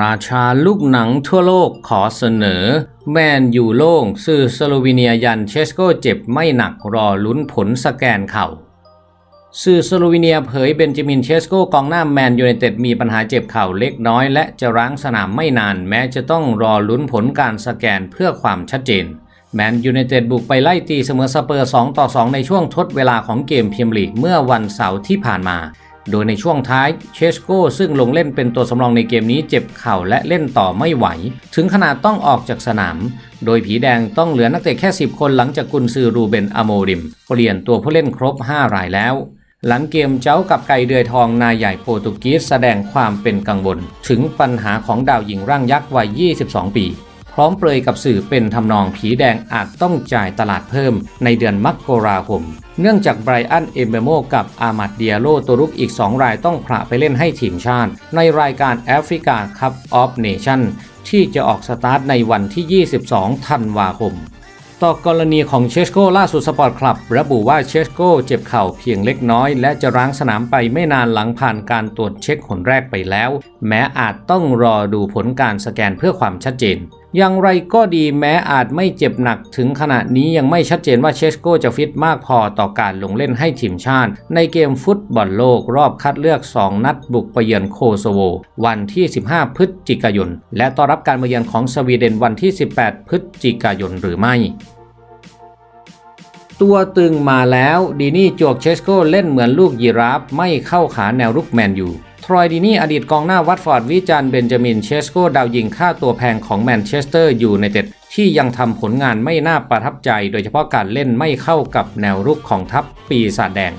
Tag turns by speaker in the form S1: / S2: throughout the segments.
S1: ราชาลูกหนังทั่วโลกขอเสนอ แมนอยู่โล่งสื่อสโลวีเนียยันเชสโกเจ็บไม่หนักรอลุ้นผลสแกนเข่าสื่อสโลวีเนียเผยเบนจามินเชสโกกองหน้าแมนยูไนเต็ดมีปัญหาเจ็บเข่าเล็กน้อย และจะร้างสนามไม่นาน แม้จะต้องรอลุ้นผลการสแกนเพื่อความชัดเจน แมนยูไนเต็ดบุกไปไล่ตีเสมอสเปอร์ 2 ต่อ 2 ในช่วงทดเวลาของเกมพรีเมียร์ลีกเมื่อวันเสาร์ที่ผ่านมา โดยในช่วงท้ายเชสโกซึ่งลงเล่นเป็นตัวสำรองในเกมนี้เจ็บเข่าและเล่นต่อไม่ไหว ถึงขนาดต้องออกจากสนาม โดยผีแดงต้องเหลือนักเตะแค่ 10 คนหลังจากกุนซือรูเบนอโมริม เปลี่ยนตัวผู้เล่นครบ 5 รายแล้ว หลังเกมเจ้ากับไก่เดือยทองนายใหญ่โปรตุกีสแสดงความเป็นกังวล ถึงปัญหาของดาวหญิงร่างยักษ์วัย 22 ปี ร้อมเปรยกับสื่อเป็นทำนองผีแดงอาจต้องจ่ายตลาดเพิ่มในเดือนมกราคม เนื่องจากไบรอันเอมเบโมกับอามัดเดียโลตัวรุกอีก 2 รายต้องพระไปเล่นให้ทีมชาติ ในรายการแอฟริกาคัพออฟเนชั่นที่จะออกสตาร์ทในวันที่ 22 ธันวาคมต่อกรณีของเชสโกล่าสุดสปอร์ตคลับ ระบุว่าเชสโกเจ็บเข่าเพียงเล็กน้อย และจะร้างสนามไปไม่นานหลังผ่านการตรวจเช็คหนแรกไปแล้ว แม้อาจต้องรอดูผลการสแกนเพื่อความชัดเจนอย่างไรก็ดีแม้อาจไม่เจ็บหนักถึงขณะนี้ยังไม่ชัดเจนว่าเชสโกจะฟิตมากพอต่อการลงเล่นให้ทีมชาติ ในเกมฟุตบอลโลกรอบคัดเลือก 2 นัดบุกไปเยือนโคโซโว วันที่ 15 พฤศจิกายน และต้อนรับการมาเยือนของสวีเดนวันที่ 18 พฤศจิกายนหรือไม่ตัวตึงมาแล้วดีนี่จวกเชสโกเล่นเหมือนลูกยีราฟไม่เข้าขาแนวรุกแมนอยู่ ทรอยดีนี่อดีตกองหน้าวัตฟอร์ดวิจารณ์เบนจามินเชสโกดาวยิงค่าตัวแพงของแมนเชสเตอร์ยูไนเต็ดที่ยังทำผลงานไม่น่าประทับใจ โดยเฉพาะการเล่นไม่เข้ากับแนวรุกของทัพปีศาจแดง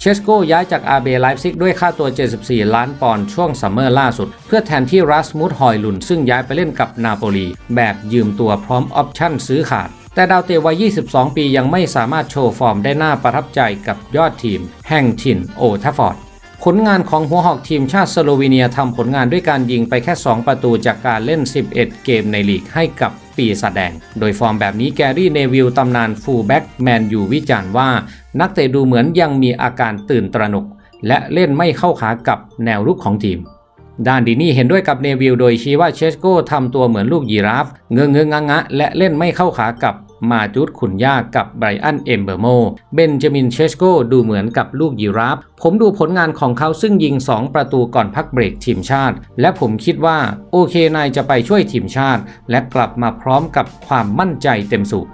S1: เชสโกย้ายจากอาเบไลฟ์ซิกด้วยค่าตัว 74 ล้านปอนด์ช่วงซัมเมอร์ล่าสุด เพื่อแทนที่รัสมุดฮอยลุน ซึ่งย้ายไปเล่นกับนาโปลี แบบยืมตัวพร้อมออปชั่นซื้อขาด แต่ดาวเตะวัย 22 ปียังไม่สามารถโชว์ฟอร์มได้น่าประทับใจกับยอดทีม แห่งถิ่นโอทัฟฟอร์ด ผลงานของหัวหอกทีมชาติสโลวีเนียทำผลงานด้วยการยิงไปแค่ 2 ประตูจากการเล่น 11 เกมในลีกให้กับปีศาจแดง โดยฟอร์มแบบนี้แกรี่เนวิลตำนานฟูลแบ็กแมนยูวิจารณ์ว่า นักเตะดูเหมือนยังมีอาการตื่นตระหนก และเล่นไม่เข้าขากับแนวรุกของทีมด้านดีนี่เห็นด้วยกับเนวิลโดยชี้ว่าเชสโกทำตัวเหมือนลูกยีราฟ เงื้อเงื้องะงะและเล่นไม่เข้าขากับ มาจุดขุนยากกับไบรอันเอมเบอร์โม เบนจามินเชสโกดูเหมือนกับลูกยีราฟ ผมดูผลงานของเขาซึ่งยิง 2 ประตูก่อนพักเบรกทีมชาติ และผมคิดว่าโอเคนายจะไปช่วยทีมชาติ และกลับมาพร้อมกับความมั่นใจเต็มสูบ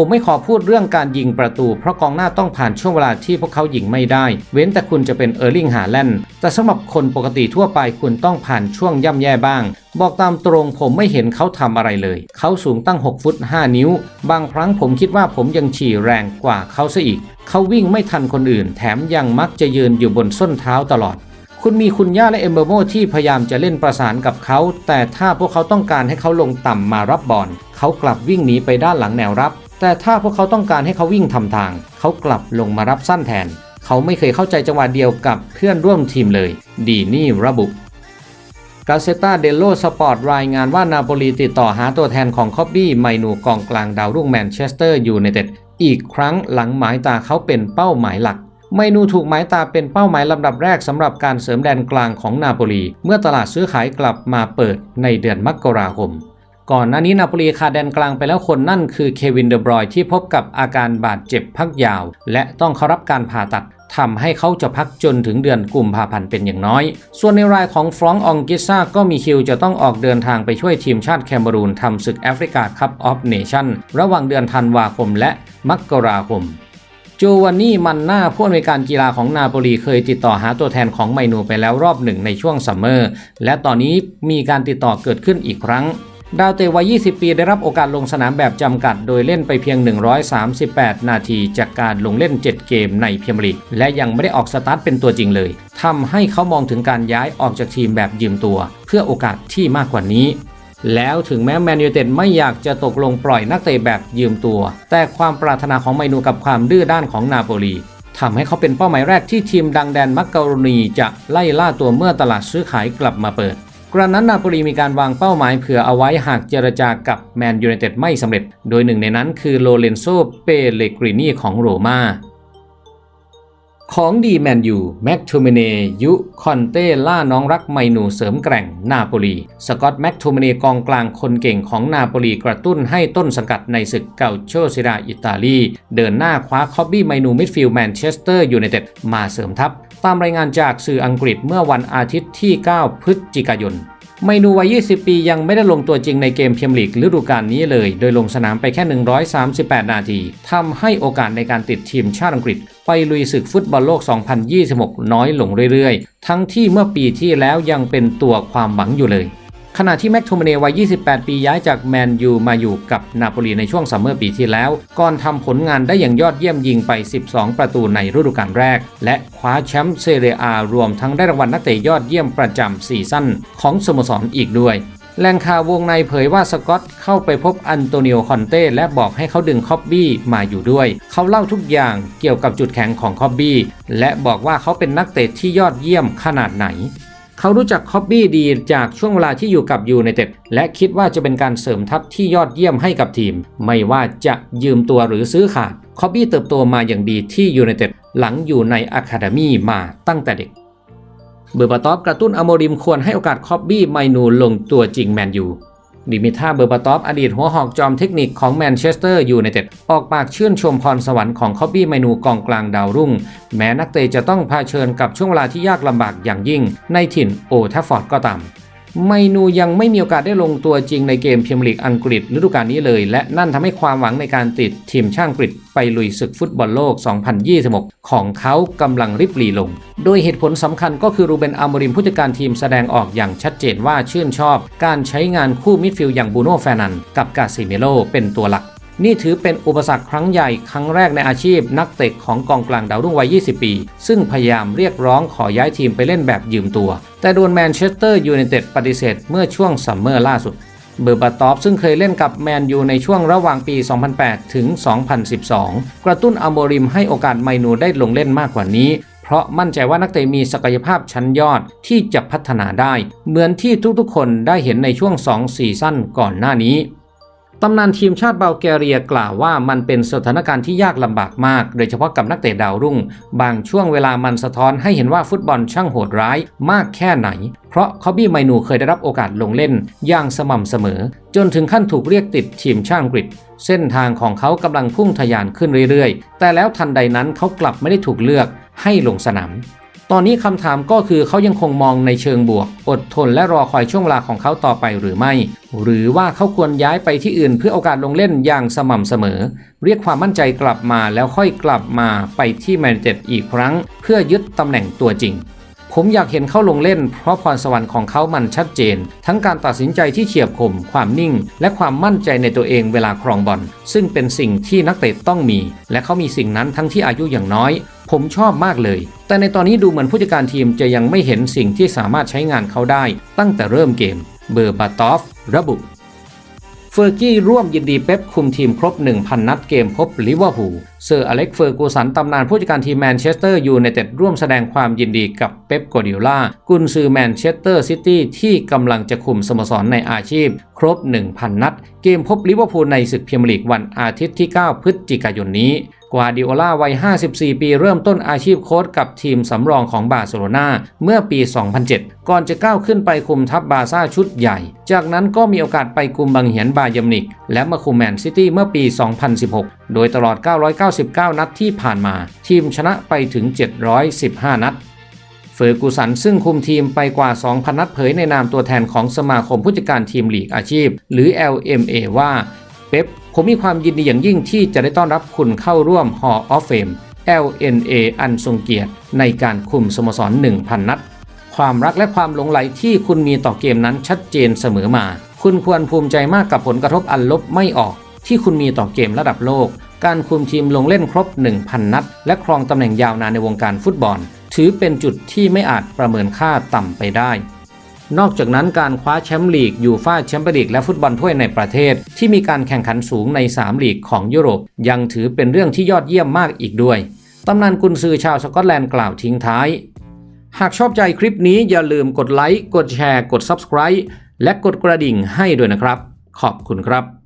S1: ผมไม่ขอพูดเรื่องการยิงประตู เพราะกองหน้าต้องผ่านช่วงเวลาที่พวกเขายิงไม่ได้ เว้นแต่คุณจะเป็นเออร์ลิงฮาแลนด์แต่สำหรับคนปกติทั่วไปคุณต้องผ่านช่วงย่ำแย่บ้าง บอกตามตรงผมไม่เห็นเขาทำอะไรเลย เขาสูงตั้ง 6 ฟุต 5 นิ้ว บางครั้งผมคิดว่าผมยังฉี่แรงกว่าเขาซะอีก เขาวิ่งไม่ทันคนอื่น แถมยังมักจะยืนอยู่บนส้นเท้าตลอดคุณมีคุณย่าและเอมเบอร์โมที่พยายามจะเล่นประสานกับเขา แต่ถ้าพวกเขาต้องการให้เขาลงต่ำมารับบอลเขากลับวิ่งหนีไปด้านหลังแนวรับ แต่ถ้าพวกเขาต้องการให้เขาวิ่งทำทาง เขากลับลงมารับสั้นแทน เขาไม่เคยเข้าใจจังหวะเดียวกับเพื่อนร่วมทีมเลย ดีนี่ระบุกาเซตาเดโลสปอร์ตรายงานว่านาโปลีติดต่อหาตัวแทนของคอบบี้ไมนูกองกลางดาวรุ่งแมนเชสเตอร์ยูไนเต็ดอีกครั้งหลังหมายตาเขาเป็นเป้าหมายหลัก ไมนูถูกหมายตาเป็นเป้าหมายลำดับแรกสำหรับการเสริมแดนกลางของนาโปลี เมื่อตลาดซื้อขายกลับมาเปิดในเดือนมกราคม ก่อนหน้านี้นาโปลีขาดแดนกลางไปแล้วคนนั่นคือเควินเดอบรอยที่พบกับอาการบาดเจ็บพักยาว และต้องเข้ารับการผ่าตัดทำให้เขาจะพักจนถึงเดือนกุมภาพันธ์เป็นอย่างน้อย ส่วนในรายของฟรองก์อองกิซ่าก็มีคิวจะต้องออกเดินทางไปช่วยทีมชาติแคนารูนทำศึกแอฟริกาคัพออฟเนชั่นระหว่างเดือนธันวาคมและมกราคมโจวานนี่มันหน้าผู้อำนวยการกีฬาของนาโปลีเคยติดต่อหาตัวแทนของไมนูไปแล้วรอบหนึ่งในช่วงซัมเมอร์ และตอนนี้มีการติดต่อเกิดขึ้นอีกครั้ง ดาวเตะวัย 20 ปีได้รับโอกาสลงสนามแบบจำกัด โดยเล่นไปเพียง 138 นาทีจากการลงเล่น 7 เกมในพรีเมียร์ลีกและยังไม่ได้ออกสตาร์ทเป็นตัวจริงเลยทำให้เขามองถึงการย้ายออกจากทีมแบบยืมตัว เพื่อโอกาสที่มากกว่านี้ แล้วถึงแม้แมนยูเต็ดไม่อยากจะตกลงปล่อยนักเตะแบบยืมตัว แต่ความปรารถนาของไมนูกับความดื้อด้านของนาโปลีทำให้เขาเป็นเป้าหมายแรกที่ทีมดังแดนมักกะโรนีจะไล่ล่าตัวเมื่อตลาดซื้อขายกลับมาเปิด กระนั้นนาโปลีมีการวางเป้าหมายเผื่อเอาไว้หากเจรจากับแมนยูไนเต็ดไม่สำเร็จ โดยหนึ่งในนั้นคือโลเรนโซ เปเลกรินีของโรมาของดีแมนยูแม็กโทมิเนยุ คอนเต้ ล่าน้องรักไมนูเสริมแกร่ง นาโปลี สกอตแม็กโทมิเนกองกลางคนเก่งของนาโปลีกระตุ้นให้ต้นสังกัดในศึกเกาโชซิราอิตาลี เดินหน้าคว้าคอบบี้ไมนูมิดฟิลด์แมนเชสเตอร์ยูไนเต็ดมาเสริมทัพ ตามรายงานจากสื่ออังกฤษเมื่อวันอาทิตย์ที่ 9 พฤศจิกายนไมนูวัย 20 ปียังไม่ได้ลงตัวจริงในเกมเพียมลีกฤดูกาลนี้เลย โดยลงสนามไปแค่ 138 นาทีทำให้โอกาสในการติดทีมชาติอังกฤษ ไปลุยศึกฟุตบอลโลก 2026 น้อยลงเรื่อยๆ ทั้งที่เมื่อปีที่แล้วยังเป็นตัวความหวังอยู่เลย ขณะที่แม็กโทมเนวัย 28 ปีย้ายจากแมนยูมาอยู่กับนาโปลีในช่วงซัมเมอร์ปีที่แล้ว ก่อนทำผลงานได้อย่างยอดเยี่ยมยิงไป 12 ประตูในฤดูกาลแรก และคว้าแชมป์เซเรียอารวมทั้งได้รางวัลนักเตะยอดเยี่ยมประจำซีซั่นของสโมสรอีกด้วยแหล่งข่าววงในเผยว่าสกอตเข้าไปพบอันโตนิโอคอนเต้และบอกให้เขาดึงคอบบี้มาอยู่ด้วย เขาเล่าทุกอย่างเกี่ยวกับจุดแข็งของคอบบี้และบอกว่าเขาเป็นนักเตะที่ยอดเยี่ยมขนาดไหน เขารู้จักคอบบี้ดีจากช่วงเวลาที่อยู่กับยูไนเต็ดและคิดว่าจะเป็นการเสริมทัพที่ยอดเยี่ยมให้กับทีม ไม่ว่าจะยืมตัวหรือซื้อขาดคอบบี้เติบโตมาอย่างดีที่ยูไนเต็ดหลังอยู่ในอะคาเดมีมาตั้งแต่เด็ก เบอร์บาตอฟกระตุ้นอโมริมควรให้โอกาสคอบบี้ไมนูลงตัวจริงแมนยู ดิมิท่าเบอร์บาตอฟอดีตหัวหอกจอมเทคนิคของแมนเชสเตอร์ยูไนเต็ดออกปากชื่นชมพรสวรรค์ของคอบบี้เมนูกองกลางดาวรุ่ง แม้นักเตะจะต้องเผชิญกับช่วงเวลาที่ยากลำบากอย่างยิ่งในถิ่นโอทัฟฟอร์ดก็ตาม ไมนูยังไม่มีโอกาสได้ลงตัวจริงในเกมเมียร์ลีกอังกฤษฤดูกาลนี้เลย และนั่นทำให้ความหวังในการติดทีมชาติอังกฤษไปลุยศึกฟุตบอลโลก 2026 ของเขากำลังริบหรี่ลง โดยเหตุผลสำคัญก็คือรูเบนอามอริมผู้จัดการทีมแสดงออกอย่างชัดเจนว่าชื่นชอบ การใช้งานคู่มิดฟิลด์อย่างบูโน่แฟนันกับกาซิเมโลเป็นตัวหลัก นี่ถือเป็นอุปสรรคครั้งใหญ่ครั้งแรกในอาชีพนักเตะของกองกลางดาวรุ่งวัย 20 ปี ซึ่งพยายามเรียกร้องขอย้ายทีมไปเล่นแบบยืมตัว แต่โดนแมนเชสเตอร์ยูไนเต็ดปฏิเสธเมื่อช่วงซัมเมอร์ล่าสุด เบอร์บาตอฟซึ่งเคยเล่นกับแมนยูในช่วงระหว่างปี 2008 ถึง 2012 กระตุ้นอโมริมให้โอกาสไมนูได้ลงเล่นมากกว่านี้เพราะมั่นใจว่านักเตะมีศักยภาพชั้นยอดที่จะพัฒนาได้ เหมือนที่ทุกๆคนได้เห็นในช่วง 2 ซีซั่นก่อนหน้านี้ ตำนานทีมชาติเบลแกเรียกล่าวว่ามันเป็นสถานการณ์ที่ยากลำบากมาก โดยเฉพาะกับนักเตะดาวรุ่ง บางช่วงเวลามันสะท้อนให้เห็นว่าฟุตบอลช่างโหดร้ายมากแค่ไหน เพราะคอบบี้ไมนูเคยได้รับโอกาสลงเล่นอย่างสม่ำเสมอ จนถึงขั้นถูกเรียกติดทีมชาติอังกฤษ เส้นทางของเขากำลังพุ่งทะยานขึ้นเรื่อยๆ แต่แล้วทันใดนั้นเขากลับไม่ได้ถูกเลือกให้ลงสนาม ตอนนี้คำถามก็คือเขายังคงมองในเชิงบวก อดทนและรอคอยช่วงเวลาของเขาต่อไปหรือไม่ หรือว่าเขาควรย้ายไปที่อื่นเพื่อโอกาสลงเล่นอย่างสม่ำเสมอ เรียกความมั่นใจกลับมาแล้วค่อยกลับมาไปที่แมนเชสเตอร์อีกครั้ง เพื่อยึดตำแหน่งตัวจริงผมอยากเห็นเขาลงเล่น เพราะพรสวรรค์ของเขามันชัดเจน ทั้งการตัดสินใจที่เฉียบคม ความนิ่ง และความมั่นใจในตัวเองเวลาครองบอลซึ่งเป็นสิ่งที่นักเตะต้องมี และเขามีสิ่งนั้นทั้งที่อายุอย่างน้อย ผมชอบมากเลย แต่ในตอนนี้ดูเหมือนผู้จัดการทีมจะยังไม่เห็นสิ่งที่สามารถใช้งานเขาได้ตั้งแต่เริ่มเกม เบอร์บาตอฟ ระบุ เฟอร์กี้ร่วมยินดีเป๊ปคุมทีมครบ 1,000 นัดเกมพบลิเวอร์พูล เซอร์อเล็กเฟอร์กูสันตำนานผู้จัดการทีมแมนเชสเตอร์ยูไนเต็ดร่วมแสดงความยินดีกับเป๊ปโกวาร์ดิโอลากุนซือแมนเชสเตอร์ซิตี้ที่กำลังจะคุมสโมสรในอาชีพ ครบ 1,000 นัด เกมพบลิเวอร์พูลในศึกพรีเมียร์ลีกวันอาทิตย์ที่ 9 พฤศจิกายนนี้ กวาดิโอลาวัย 54 ปีเริ่มต้นอาชีพโค้ชกับทีมสำรองของบาร์เซโลนาเมื่อปี 2007 ก่อนจะก้าวขึ้นไปคุมทัพบาร์ซ่าชุดใหญ่ จากนั้นก็มีโอกาสไปคุมบังเหียนบาเยมนิก และมาคุมแมนซิตี้เมื่อปี 2016 โดยตลอด 999 นัดที่ผ่านมา ทีมชนะไปถึง 715 นัดเฟอร์กูสันซึ่งคุมทีมไปกว่า 2,000 นัดเผยในนามตัวแทนของสมาคมผู้จัดการทีมลีกอาชีพ หรือ LMA ว่าเป๊ป ผมมีความยินดีอย่างยิ่งที่จะได้ต้อนรับคุณเข้าร่วม Hall of Fame LNA อันทรงเกียรติในการคุมสโมสร 1,000 นัด ความรักและความหลงไหลที่คุณมีต่อเกมนั้นชัดเจนเสมอมา คุณควรภูมิใจมากกับผลกระทบอันลบไม่ออก ที่คุณมีต่อเกมระดับโลก การคุมทีมลงเล่นครบ 1,000 นัด และครองตำแหน่งยาวนานในวงการฟุตบอล ถือเป็นจุดที่ไม่อาจประเมินค่าต่ำไปได้ นอกจากนั้นการคว้าแชมป์ลีกยูฟ่าแชมเปี้ยนลีกและฟุตบอลถ้วยในประเทศ ที่มีการแข่งขันสูงใน 3 ลีกของยุโรป ยังถือเป็นเรื่องที่ยอดเยี่ยมมากอีกด้วย ตำนานกุนซือชาวสกอตแลนด์กล่าวทิ้งท้าย หากชอบใจคลิปนี้อย่าลืมกดไลค์กดแชร์ กด Subscribe และกดกระดิ่งให้ด้วยนะครับ ขอบคุณครับ